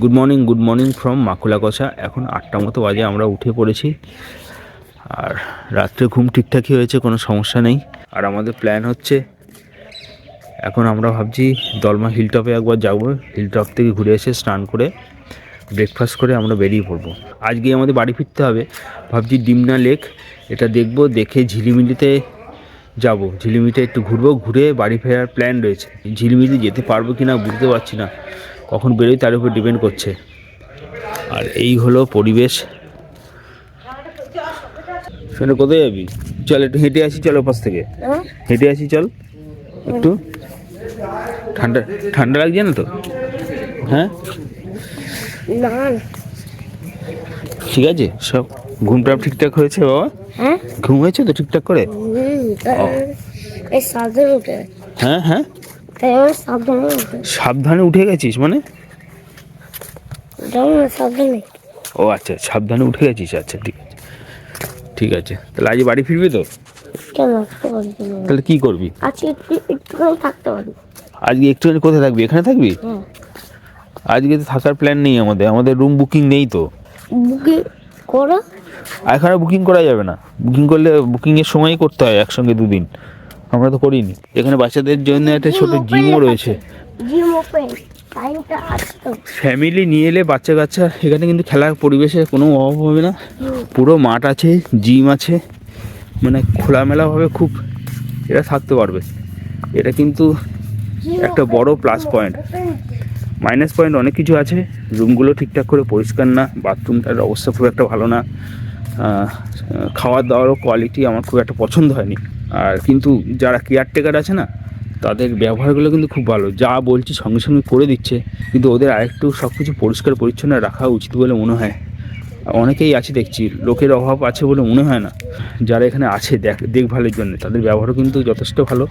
Good morning good morning from মাকুলাকষা এখন আটটা মতো বাজে, আমরা উঠে পড়েছি। আর রাত্রে ঘুম ঠিকঠাকই হয়েছে, কোনো সমস্যা নেই। আর আমাদের প্ল্যান হচ্ছে, এখন আমরা ভাবছি দলমা হিলটপে একবার যাব। হিলটপ থেকে ঘুরে এসে স্নান করে ব্রেকফাস্ট করে আমরা বেরিয়ে পড়ব। আজকে আমাদের বাড়ি ফিরতে হবে। ভাবছি ডিমনা লেক এটা দেখব, দেখে ঝিলিমিলিতে যাব। ঝিলিমিলিতে একটু ঘুরবো, ঘুরে বাড়ি ফেরার প্ল্যান রয়েছে। ঝিলিমিলি যেতে পারব কি না বুঝতে পারছি না। কখন বেরোই তার উপর ডিপেন্ড করছে। আর এই হলো পরিবেশ। শোনো কোথায় যাবি? চল একটু হেঁটে আসি চল ওপাশ থেকে। হেঁটে আসি চল। একটু। ঠান্ডা ঠান্ডা লাগছে না তো? হ্যাঁ? ঠিক আছে সব ঘুমটাপ ঠিকঠাক হয়েছে বাবা? হ্যাঁ? ঘুম হয়েছে তো ঠিকঠাক করে? হ্যাঁ হ্যাঁ? সাবধানে উঠে গেছিস মানে? যাব না সাবধানে। ও আচ্ছা সাবধানে উঠে গেছিস আচ্ছা ঠিক আছে। ঠিক আছে। তাহলে আজ বাড়ি ফিরবি তো? তাহলে কি করবি? আজকে একটু একটুখানি থাকতে পারি আজকে একটুখানি কোথায় থাকবি? এখানে থাকবি? হ্যাঁ। আজকে তো থাকার প্ল্যান নেই আমাদের। আমাদের রুম বুকিং নেই তো। বুকে করো? আর এখানে বুকিং করা যাবে না। বুকিং করলে বুকিংয়ের সময়ই করতে হয় একসঙ্গে দুদিন। আমরা তো করিনি। এখানে বাচ্চাদের জন্য একটা ছোট জিমও রয়েছে। ফ্যামিলি নিয়ে এলে বাচ্চা কাচ্চা এখানে কিন্তু খেলার পরিবেশে কোনো অভাব হবে না। পুরো মাঠ আছে জিম আছে। মানে খোলামেলাভাবে খুব এরা থাকতে পারবে। এটা কিন্তু একটা বড় প্লাস পয়েন্ট মাইনাস পয়েন্ট অনেক কিছু আছে। রুমগুলো ঠিকঠাক করে পরিষ্কার না বাথরুমটার অবস্থা খুব একটা ভালো না। খাওয়ার দাওয়ারও কোয়ালিটি আমার খুব একটা পছন্দ হয়নি। আর কিন্তু যারা কেয়ারটেকার আছে না, তাদের ব্যবহারগুলো কিন্তু খুব ভালো। যা বলছি সঙ্গে সঙ্গে করে দিচ্ছে, কিন্তু ওদের আরেকটু সব কিছু পরিষ্কার পরিচ্ছন্ন রাখা উচিত বলে মনে হয়। অনেকেই আছে দেখছি, লোকের অভাব আছে বলে মনে হয় না। যারা এখানে আছে দেখ, দেখভালের জন্য, তাদের ব্যবহারও কিন্তু যথেষ্ট ভালো।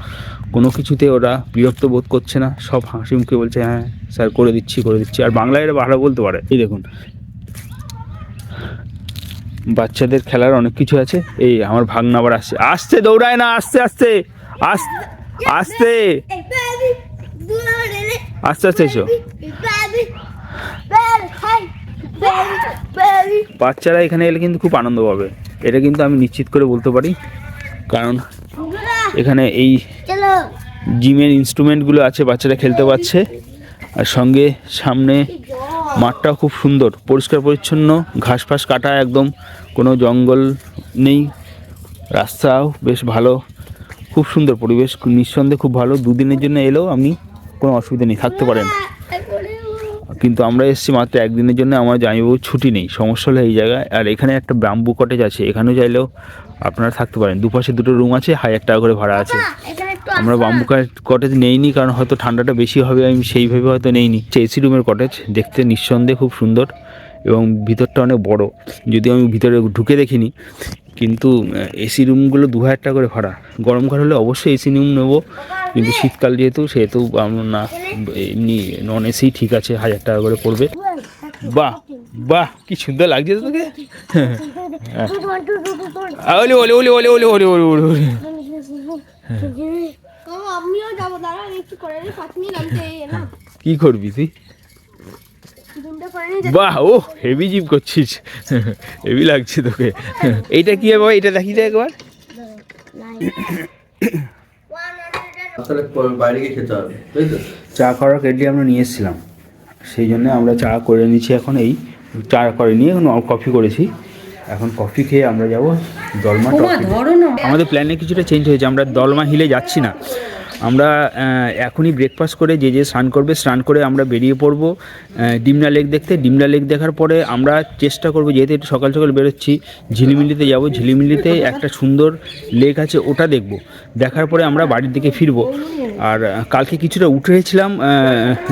কোনো কিছুতে ওরা বিরক্ত বোধ করছে না, সব হাসি মুখে বলছে হ্যাঁ স্যার, করে দিচ্ছি করে দিচ্ছি। আর বাংলায় এরা ভালো বলতে পারে। এই দেখুন বাচ্চাদের খেলার অনেক কিছু আছে। এই আমার ভাগনা আবার আসছে। আসছে, দৌড়ায় না আসতে আসতে আসতে আসতে আস্তে আস্তে এসো। বাচ্চারা এখানে এলে কিন্তু খুব আনন্দ পাবে। এটা কিন্তু আমি নিশ্চিত করে বলতে পারি। কারণ এখানে এই জিমের ইনস্ট্রুমেন্টগুলো আছে, বাচ্চারা খেলতে পারছে। আর সঙ্গে সামনে মাঠটাও খুব সুন্দর, পরিষ্কার পরিচ্ছন্ন ঘাস ফাস কাটা একদম, কোনো জঙ্গল নেই, রাস্তাও বেশ ভালো, খুব সুন্দর পরিবেশ, নিঃসন্দেহে খুব ভালো, দুদিনের জন্য এলেও আপনি কোনো অসুবিধা নেই, থাকতে পারেন। কিন্তু আমরা এসেছি মাত্র একদিনের জন্য, আমার জামাইবাবুর ছুটি নেই, সমস্যা হলো এই জায়গায়, আর এখানে একটা ব্যাম্বু কটেজ আছে, এখানেও চাইলেও আপনারা থাকতে পারেন, দুপাশে দুটো রুম আছে হাজার টাকা করে ভাড়া আছে। একটু আমরা বাম্বু কটেজ নেইনি কারণ হয়তো ঠান্ডাটা বেশি হবে আমি সেইভাবে হয়তো নেইনি। এসি রুমের কটেজ দেখতে নিঃসন্দেহে খুব সুন্দর এবং ভিতরটা অনেক বড়। যদিও আমি ভিতরে ঢুকে দেখিনি কিন্তু এসি রুমগুলো দু হাজার টাকা করে ভাড়া। গরমকাল হলে অবশ্যই এসি রুম নেব কিন্তু শীতকাল যেহেতু সেহেতু আমরা না এমনি নন এসি ঠিক আছে হাজার টাকা করে পড়বে। বাহ বাহ কি সুন্দর লাগছে তোকে ওলি ওলি ওলি ওলি ওলি ওলি ওলি ওলি। আমিও যাব দাঁড়া একটু করে নিই পাঁচ মিনিট আমি না কি করবি তুই? বাহ ও হেভি জিম করছিস। হেভি লাগছে তোকে। এইটা কি হবে এটা দেখি দে একবার। বাইরে গিয়ে খেতে হবে তাই তো? চা করার কেটলি আমরা নিয়ে এসেছিলাম। সেই জন্য আমরা চা করে নিচ্ছি এখন এই চা করে নিয়ে এখন কফি করেছি। এখন কফি খেয়ে আমরা যাব দলমা টপি আমাদের প্ল্যানে কিছুটা চেঞ্জ হয়েছে আমরা দলমা হিলে যাচ্ছি না। আমরা এখনই ব্রেকফাস্ট করে যে যে স্নান করবে, স্নান করে আমরা বেরিয়ে পড়ব ডিমনা লেক দেখতে। ডিমনা লেক দেখার পরে আমরা চেষ্টা করব, যেহেতু একটু সকাল সকাল বেরোচ্ছি, ঝিলিমিলিতে যাব। ঝিলিমিলিতে একটা সুন্দর লেক আছে, ওটা দেখব। দেখার পরে আমরা বাড়ির দিকে ফিরবো। আর কালকে কিছুটা উঠেছিলাম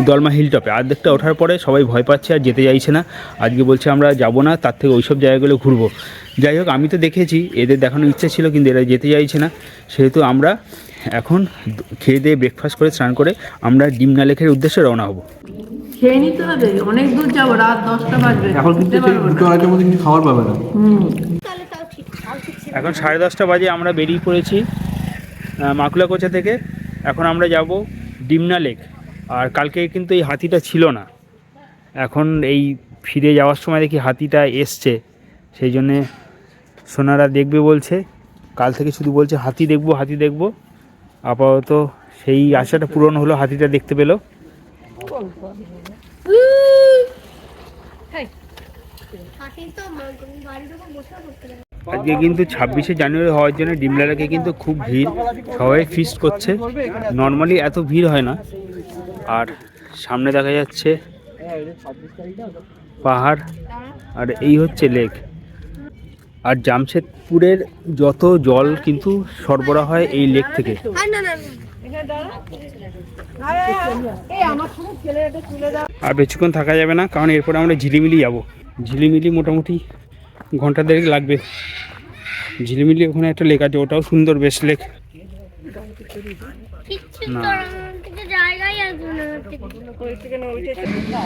দলমা হিল টপে অর্ধেকটা ওঠার পরে সবাই ভয় পাচ্ছে আর যেতে চাইছে না। আজকে বলছে আমরা যাব না, তার থেকে ওইসব জায়গাগুলো ঘুরবো। যাই হোক, আমি তো দেখেছি, এদের দেখানোর ইচ্ছা ছিল, কিন্তু এরা যেতে চাইছে না। সেহেতু আমরা এখন খেয়ে দিয়ে ব্রেকফাস্ট করে স্নান করে আমরা ডিমনা লেকের উদ্দেশ্যে রওনা হব। খেয়ে নিতে হবে অনেক দূর যাব রাত দশটা বাজবে। এখন কিন্তু। দুটো আড়াইটার মধ্যে কিছু খাবার পাবে না। হুম। এখন সাড়ে দশটা বাজে আমরা বেরিয়ে পড়েছি মাকুলা কোচা থেকে। এখন আমরা যাব ডিমনা লেক। আর কালকে কিন্তু এই হাতিটা ছিল না। এখন এই ফিরে যাওয়ার সময় দেখি হাতিটা এসছে। সেই জন্যে সোনারা দেখবে বলছে কাল থেকে শুধু বলছে হাতি দেখব হাতি দেখব। আপাতত সেই আশাটা পূরণ হলো হাতিটা দেখতে পেল। আজকে কিন্তু ছাব্বিশে জানুয়ারি হওয়ার জন্য ডিমলারাকে কিন্তু খুব ভিড় সবাই ফিস্ট করছে। নর্মালি এত ভিড় হয় না। আর সামনে দেখা যাচ্ছে পাহাড় আর এই হচ্ছে লেক আর জামশেদপুরের যত জল কিন্তু সরবরাহ হয় এই লেক থেকে। আর না না না। আর বেশিক্ষণ থাকা যাবে না কারণ এরপরে আমরা ঝিলিমিলি যাব। ঝিলিমিলি মোটামুটি ঘণ্টা দেড়েক লাগবে। ঝিলিমিলি ওখানে একটা লেক আছে ওটাও সুন্দর বেশ লেক। না। তো আমার থেকে জায়গাই আসবে না ওর থেকে। এটা ধরো। না,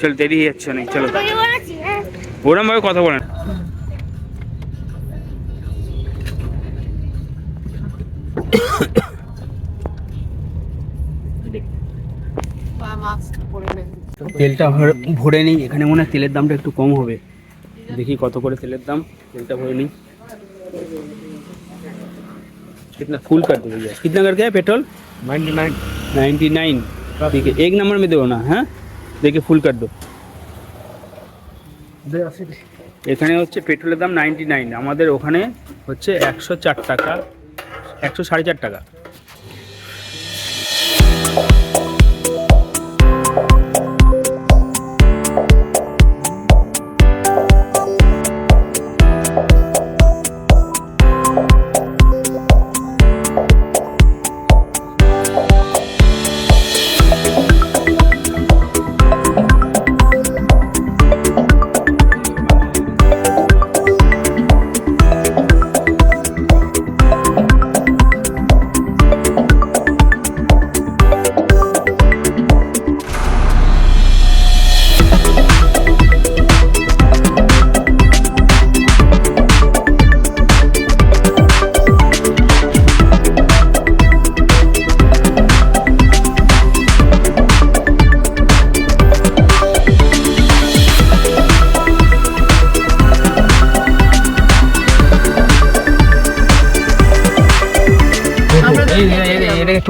চল দেরি হয়ে যাচ্ছে অনেক চলো তোকে বলেছি, হ্যাঁ। ওরম ভাবে কথা বলেন তেলটা ভর- ভরে নিই এখানে মনে হয় তেলের দামটা একটু কম হবে দেখি কত করে তেলের দাম তেলটা भरे नहीं कितना फुल कर दो भैया कितना करके है पेट्रोल 99 99 ठीक है एक नंबर में दो ना हाँ देखिए फुल कर दो এখানে হচ্ছে পেট্রোলের দাম নাইনটি নাইন আমাদের ওখানে হচ্ছে একশো চার টাকা একশো সাড়ে চার টাকা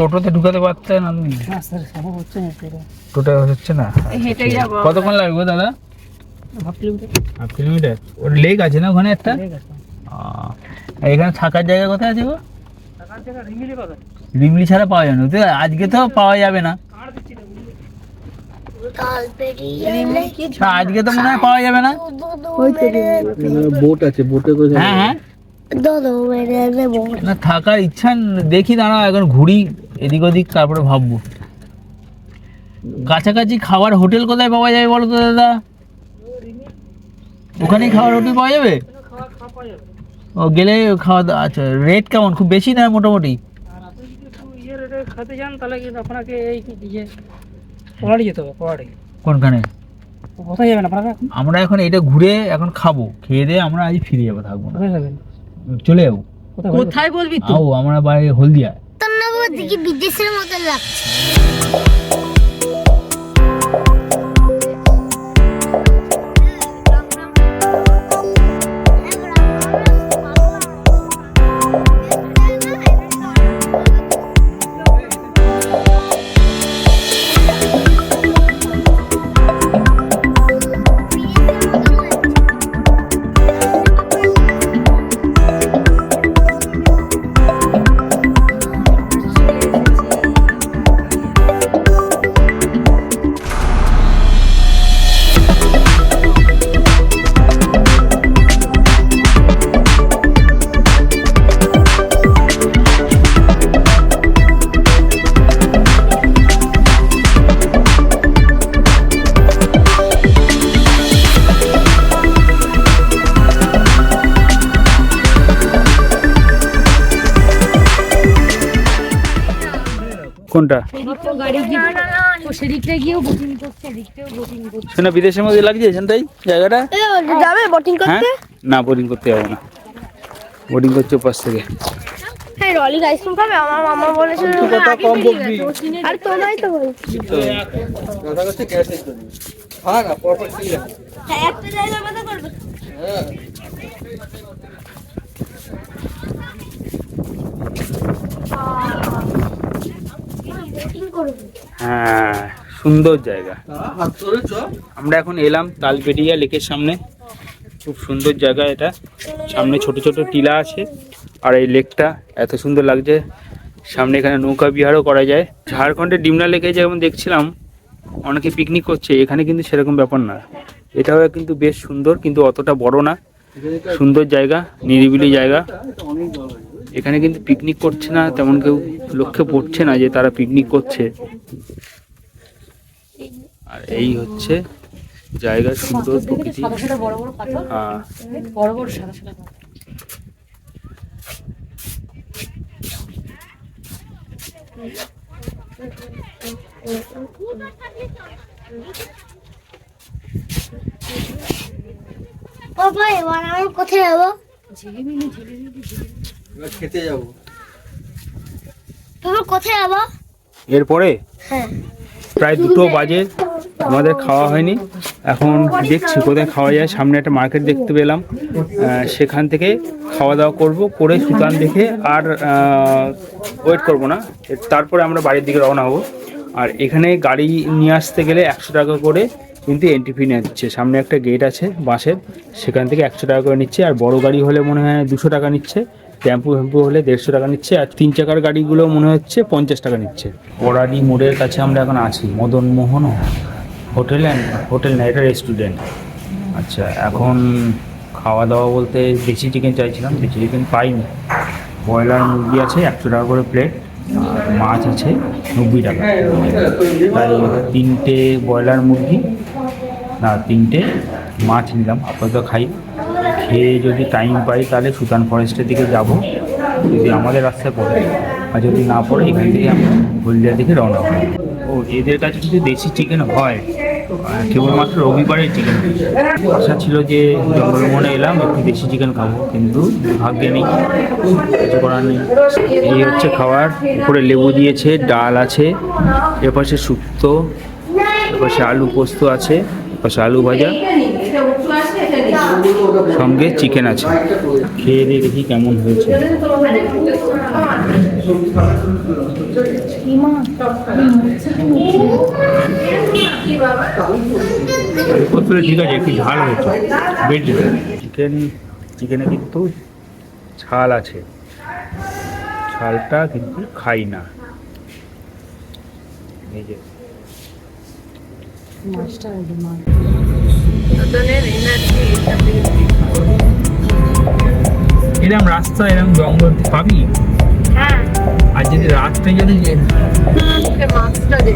টোটোতে ঢুকাতে পারতে না টোটো হচ্ছে না হেঁটেই যাব। কতক্ষণ লাগবে দাদা? Half kilometre. Half kilometre? ওর লেক আছে না ওখানে একটা? এখানে থাকার জায়গা কোথায় আছে গো? রিমলি ছাড়া পাওয়া যাবে না। তো আজকে তো পাওয়া যাবে না। তা আজকে তো মনে হয় পাওয়া যাবে না। বোট আছে বোটে করে হ্যাঁ হ্যাঁ না থাকার ইচ্ছা দেখি দাঁড়াও এখন ঘুরি। এদিক ওদিক তারপরে ভাববো। কাছাকাছি খাবার হোটেল কোথায় পাওয়া যাবে বলো তো দাদা? ওখানেই খাবার হোটেল পাওয়া যাবে? ও গেলে খাওয়া দাওয়া আচ্ছা রেট কেমন? খুব বেশি না মোটামুটি? খেতে যান তাহলে কিন্তু আপনাকে এই ইয়ে পহাড়ি যেতে হবে পহাড়ি কোনখানে? কোথায় যাবেন আপনারা আমরা এখন এটা ঘুরে এখন খাব খেয়ে দিয়ে আমরা আজ ফিরে যাব থাকব চলে যাব। কোথায় বলবি? আও আমরা বাড়ি হলদিয়া তোর না দেখি বিদেশের মতো লাগছে। সেদিকটা গিয়েও বোটিং করছে এদিকটাও বোটিং করছে। শোনা বিদেশের মধ্যে লাগছে এখানটাই জায়গাটা? যাবে বোটিং হ্যাঁ? না বোর্ডিং করতে যাব না। বোর্ডিং করছে পাশ থেকে। হ্যাঁ রলিক আইসক্রিম খাবে? আমার মামা বলেছিল কথা কম বকবি। আর তোমায় তো বলছি কথা করছে গ্যাসের জন্য হ্যাঁ না পরপর হ্যাঁ একটা জায়গায় কথা করবে। হ্যাঁ। Waiting করবে হ্যাঁ সুন্দর জায়গা। আমরা এখন এলাম তালপেটিয়া লেকের সামনে। খুব সুন্দর জায়গা এটা। সামনে ছোট ছোট টিলা আছে। আর এই লেকটা এত সুন্দর লাগছে। সামনে এখানে নৌকা বিহারও করা যায়। ঝাড়খণ্ডের ডিমলা লেকে যেমন দেখছিলাম, অনেকে পিকনিক করছে। এখানে কিন্তু সেরকম ব্যাপার না। এটাও কিন্তু বেশ সুন্দর, কিন্তু অতটা বড় না। সুন্দর জায়গা, নিরিবিলি জায়গা। এখানে কিন্তু পিকনিক করছে না তেমন কেউ লক্ষ্যে পড়ছে না যে তারা পিকনিক করছে। আর এই হচ্ছে জায়গা সুন্দর প্রকৃতি। বড় বড় পাথর হ্যাঁ। বাবা এবার কোথায় যাব? ঝিলিমিলি ঝিলিমিলি ঝিলিমিলি। এবার খেতে যাব। বাবা কোথায় যাব? এরপরে হ্যাঁ। প্রায় দুটো বাজে আমাদের খাওয়া হয়নি। এখন দেখছি কোথায় খাওয়া যায়। সামনে একটা মার্কেট দেখতে পেলাম। সেখান থেকে খাওয়া দাওয়া করব করে সুতান দেখে আর ওয়েট করব না। তারপরে আমরা বাড়ির দিকে রওনা হব। আর এখানে গাড়ি নিয়ে আসতে গেলে একশো টাকা করে কিন্তু এন্ট্রি ফি নিচ্ছে সামনে একটা গেট আছে বাসের সেখান থেকে একশো টাকা করে নিচ্ছে। আর বড় গাড়ি হলে মনে হয় দুশো টাকা নিচ্ছে। টেম্পু ফ্যাম্পু হলে দেড়শো টাকা নিচ্ছে আর তিন চাকার গাড়িগুলো মনে হচ্ছে পঞ্চাশ টাকা নিচ্ছে। ওরাডি মোড়ের কাছে আমরা এখন আছি। Madan Mohan hotel and hotel না এটা রেস্টুরেন্ট। আচ্ছা এখন খাওয়া দাওয়া বলতে দেশি চিকেন চাইছিলাম, দেশি চিকেন পাইনি। ব্রয়লার মুরগি আছে, একশো টাকা করে প্লেট আর মাছ আছে নব্বই টাকা। তাই তিনটে ব্রয়লার মুরগি, না, তিনটে মাছ নিলাম, আপাতত খাই। খেয়ে যদি টাইম পাই তাহলে সুতান ফরেস্টের দিকে যাব। যদি আমাদের রাস্তায় পড়ে। আর যদি না পড়ে, এখান থেকে আমরা হলদিয়ার দিকে রওনা হব। ও, এদের কাছে যদি দেশি চিকেন হয় কেবলমাত্র রবিবারের চিকেন আশা ছিল যে জঙ্গলমনে এলাম, একটু দেশি চিকেন খাব, কিন্তু ভাগ্যে নেই। কিছু করার নেই। এই হচ্ছে খাবার। উপরে লেবু দিয়েছে, ডাল আছে, এপাশে শুক্তো, এপাশে আলু পোস্ত আছে, এপাশে আলু ভাজা। সঙ্গে চিকেন আছে। খেয়ে দিয়ে দেখি কেমন হয়েছে। ঠিক আছে একটু ঝাল হয়েছে। বেড চিকেন চিকেনে কিন্তু ছাল আছে। ছালটা কিন্তু খাই না। এই যে। মাছটা এরকম রাস্তা এরকম জঙ্গল পাবি? হ্যাঁ। আর যদি রাত্রে যদি মাছটা দে।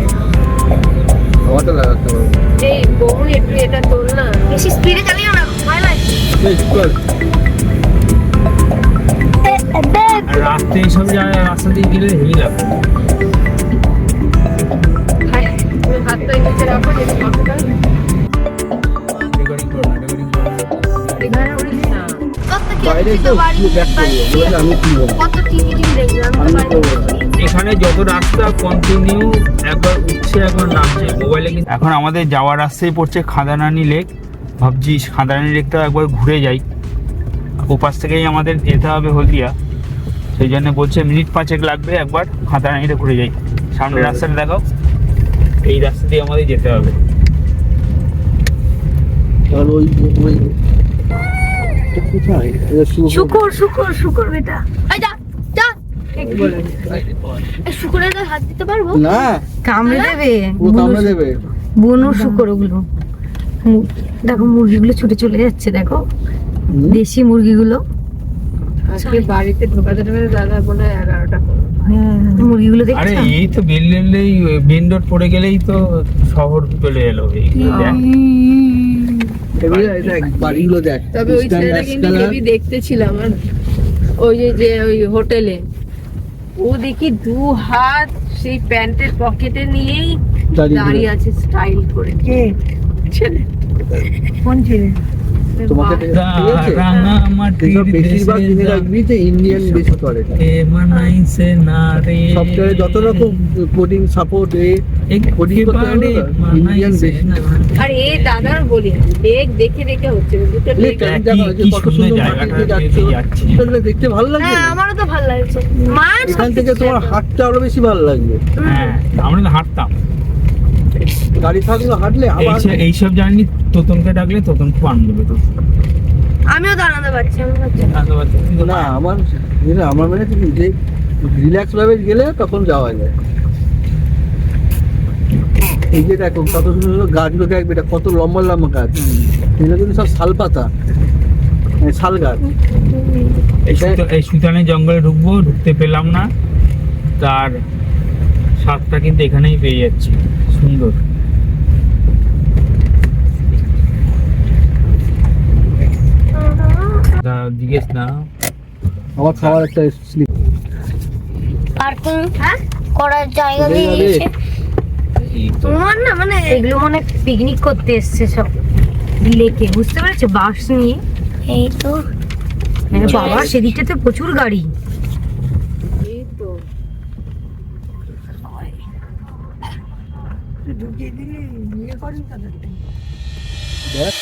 আমারটা লাগাতে পারব এই বহু একটু এটা তোল না। বেশি স্পিডে চালিও না ভয় এইসব জায়গায় রাস্তা দিয়ে গেলে হেভি লাগবে এখানে যত রাস্তা কন্টিনিউ একবার উঠছে একবার নামছে মোবাইলে কিন্তু এখন আমাদের যাওয়ার রাস্তায় পড়ছে খাদানানি লেক। ভাবছি খাদানানি লেকটা একবার ঘুরে যাই। ওপাশ থেকেই আমাদের যেতে হবে হলদিয়া। সেই জন্য বলছে মিনিট পাঁচেক লাগবে একবার খাদানানিটা ঘুরে যাই। সামনের রাস্তাটা দেখাও। এই রাস্তা দিয়ে আমাদের যেতে হবে। ওই শুকুর শুকুর শুকুর বেটা এই যা যা। এই শুকুরের গায়ে হাত দিতে পারব? না। কামড়ে দেবে। ও কামড়ে দেবে। বনু শুকর ওগুলো। দেখো মুরগিগুলো ছুটে চলে যাচ্ছে দেখো। দেশি মুরগিগুলো। আজকে বাড়িতে ঢোকাতে ঢোকাতে দাদা বলে এগারোটা মুরগিগুলো আরে দেখছ এই তো বেললেই মেন রোড পড়ে গেলেই তো শহর চলে এলো। এইগুলো দেখ বাড়িগুলো দেখ। তবে ওই ছেলেটা কিন্তু হেভি দেখতে ছিলাম আর ওই যে যে ওই হোটেলে। ও দেখি দু হাত সেই প্যান্টের পকেটে নিয়েই দাঁড়িয়ে দাঁড়িয়ে আছে স্টাইল করে। কে? ছেলে। কোন ছেলে? তোমাকে ঠিক আছে। রাঙা মাটির বেশিরভাগ ইন্ডিয়ান বেশি করে কে না রে? সফটওয়্যারে যত রকম কোডিং সাপোর্ট এ কোডিং করতে ইন্ডিয়ান বেশি আর এই দাদার বলি লেক দেখে দেখে হচ্ছে দুটো লেক কত সুন্দর মাটিতে যাচ্ছে। সেগুলো দেখতে ভালো হ্যাঁ আমারও তো ভালো লাগছে। মায়ের এখান থেকে তোমার হাঁটতে আরও বেশি ভালো লাগবে। হ্যাঁ আমরা তো হাঁটতাম। গাড়ি থাকলে হাঁটলে আবার এইসব- জানি তোতনকে ডাকলে তোতন খুব আনন্দ পেত। আমিও তো আনন্দ পাচ্ছি আমি পাচ্ছি না। আমার আমার মানে কি যে রিল্যাক্স ভাবে গেলে তখন যাওয়া যায়। এই যে দেখো কত সুন্দর সুন্দর গাছগুলো দেখবে এটা কত লম্বা লম্বা গাছ। এগুলো কিন্তু সব শাল পাতা। মানে শাল গাছ। এই সুতা- এই সুতানে জঙ্গলে ঢুকবো ঢুকতে পেলাম না। তার স্বাদটা কিন্তু এখানেই পেয়ে যাচ্ছি। সুন্দর। তা জিজ্ঞেস না। আমার খাওয়ার একটা স্লিপ। পার্কিং করার জায়গা দিয়ে? দিয়েছে। তোমার না মানে এগুলো মনে পিকনিক করতে এসছে সব। লেকে বুঝতে পেরেছ? বাস নিয়ে। এই তো। হ্যাঁ বাবা সেদিকটাতে প্রচুর গাড়ি। দেখ।